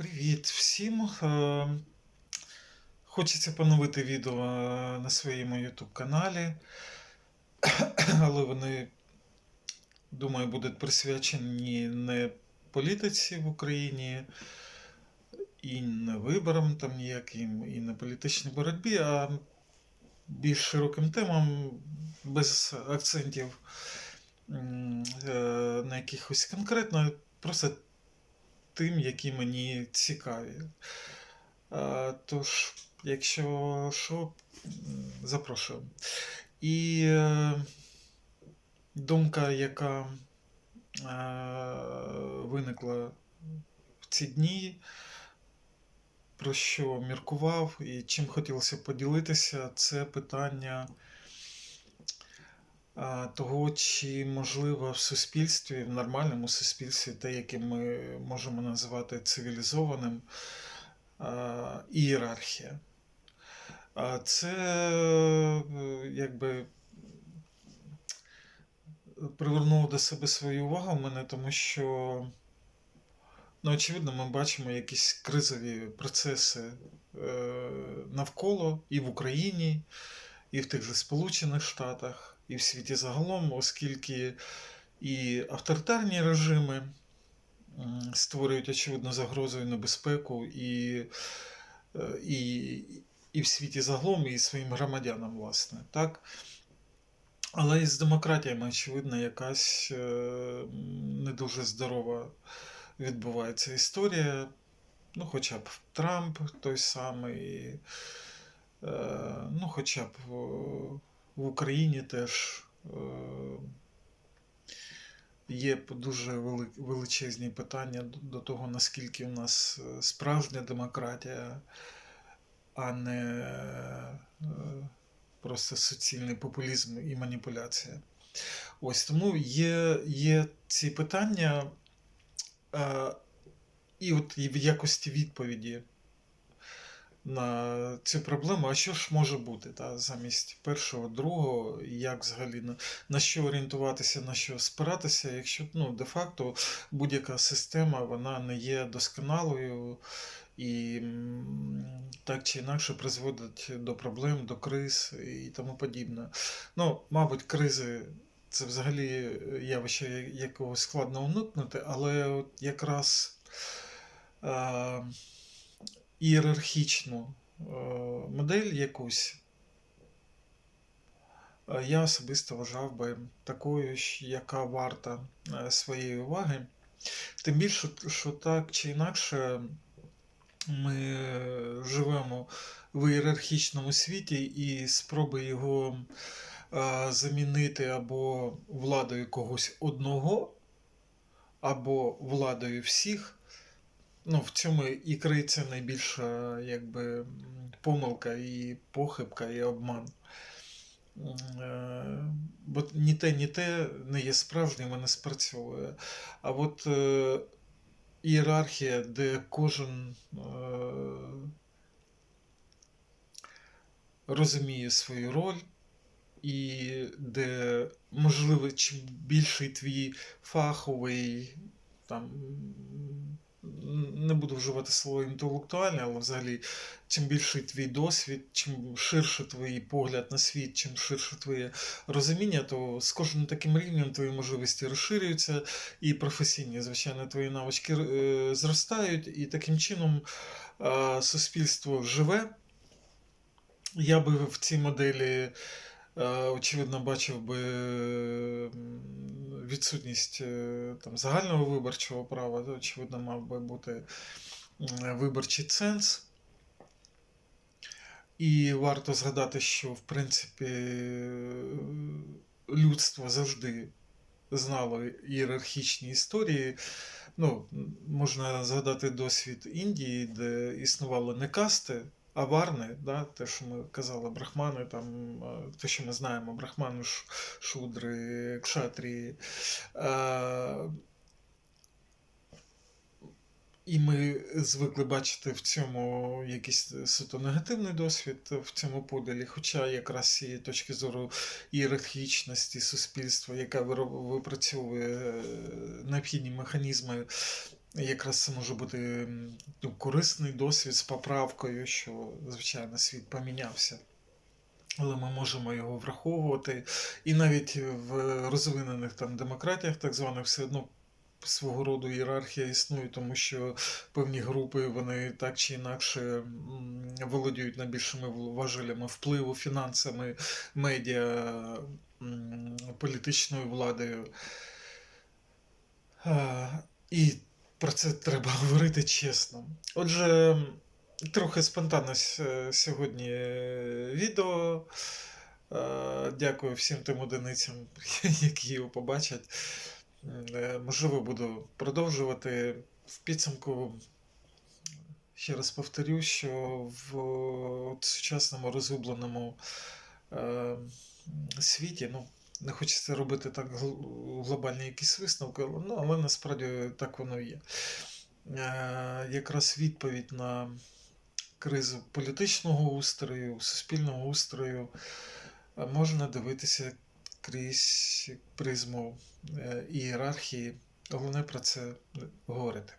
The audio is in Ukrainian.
Привіт всім. Е, Хочеться поновити відео е, на своєму YouTube каналі, але вони, думаю, будуть присвячені не політиці в Україні і не виборам там ніяким, і не політичній боротьбі, а більш широким темам, без акцентів е, на якихось конкретно, просто тим, які мені цікаві. Е, Тож, якщо що, запрошую. І е, думка, яка е, виникла в ці дні, про що міркував і чим хотілося поділитися, це питання того, чи можливо в суспільстві, в нормальному суспільстві, те, яке ми можемо називати цивілізованим, ієрархія. Це е, якби привернуло до себе свою увагу в мене, тому що, ну, очевидно, ми бачимо якісь кризові процеси е, навколо і в Україні, і в тих же Сполучених Штатах, і в світі загалом, оскільки і авторитарні режими створюють очевидно загрозу і небезпеку, і, е, і, і в світі загалом, і своїм громадянам, власне. Так? Але і з демократіями, очевидно, якась е, не дуже здорова відбувається історія. Ну, хоча б Трамп той самий, ну, хоча б в, в Україні теж е, є дуже величезні питання до того, наскільки у нас е, справжня демократія, а не е, просто суцільний популізм і маніпуляція. Ось тому є, є ці питання, е, і от в якості відповіді на цю проблему, а що ж може бути та, замість першого, другого, як взагалі на, на що орієнтуватися, на що спиратися, якщо ну, де-факто будь-яка система вона не є досконалою і так чи інакше призводить до проблем, до криз і тому подібне. Ну, мабуть, кризи. Це взагалі явище, я- якого складно уникнути, але от якраз е, ієрархічну е, модель якусь е, я особисто вважав би такою, яка варта е, своєї уваги. Тим більше, що так чи інакше ми живемо в ієрархічному світі, і спроби його замінити або владою когось одного, або владою всіх. Ну, в цьому і криється найбільша якби, помилка, і похибка, і обман. Е, Бо ні те, ні те не є справжнім і не спрацьовує. А от е, ієрархія, де кожен е, розуміє свою роль, і де, можливо, чим більший твій фаховий, там, не буду вживати слово інтелектуальне, але взагалі, чим більший твій досвід, чим ширше твій погляд на світ, чим ширше твоє розуміння, то з кожним таким рівнем твої можливості розширюються, і професійні, звичайно, твої навички е, зростають, і таким чином е, суспільство живе. Я би в цій моделі, очевидно, бачив би відсутність е, там, загального виборчого права, очевидно, мав би бути виборчий ценз. І варто згадати, що в принципі е, людство завжди знало ієрархічні історії. Ну, можна згадати досвід Індії, де існували не касти, а варни, да, те, що ми казали, брахмани, там, е, те, що ми знаємо, брахмани, шудри, кшатрії. Е, І ми звикли бачити в цьому якийсь суто негативний досвід в цьому поділі, хоча якраз цієї точки зору ієрархічності суспільства, виро- випрацьовує е, необхідні механізми Якраз це може бути ну, корисний досвід з поправкою, що, звичайно, світ помінявся. Але ми можемо його враховувати. І навіть в розвинених там демократіях, так званих, все одно свого роду ієрархія існує, тому що певні групи вони так чи інакше володіють найбільшими важелями впливу, фінансами, медіа, політичною владою. І про це треба говорити чесно. Отже, трохи спонтанно сьогодні е, відео. Е, Дякую всім тим одиницям, які його побачать. Е, Можливо, буду продовжувати. В підсумку ще раз повторю, що в сучасному розгубленому е, світі, ну, не хочеться робити так глобальні якісь висновки, ну, але насправді так воно є. Е, Якраз відповідь на кризу політичного устрою, суспільного устрою е, можна дивитися крізь призму е, ієрархії. Головне про це говорити.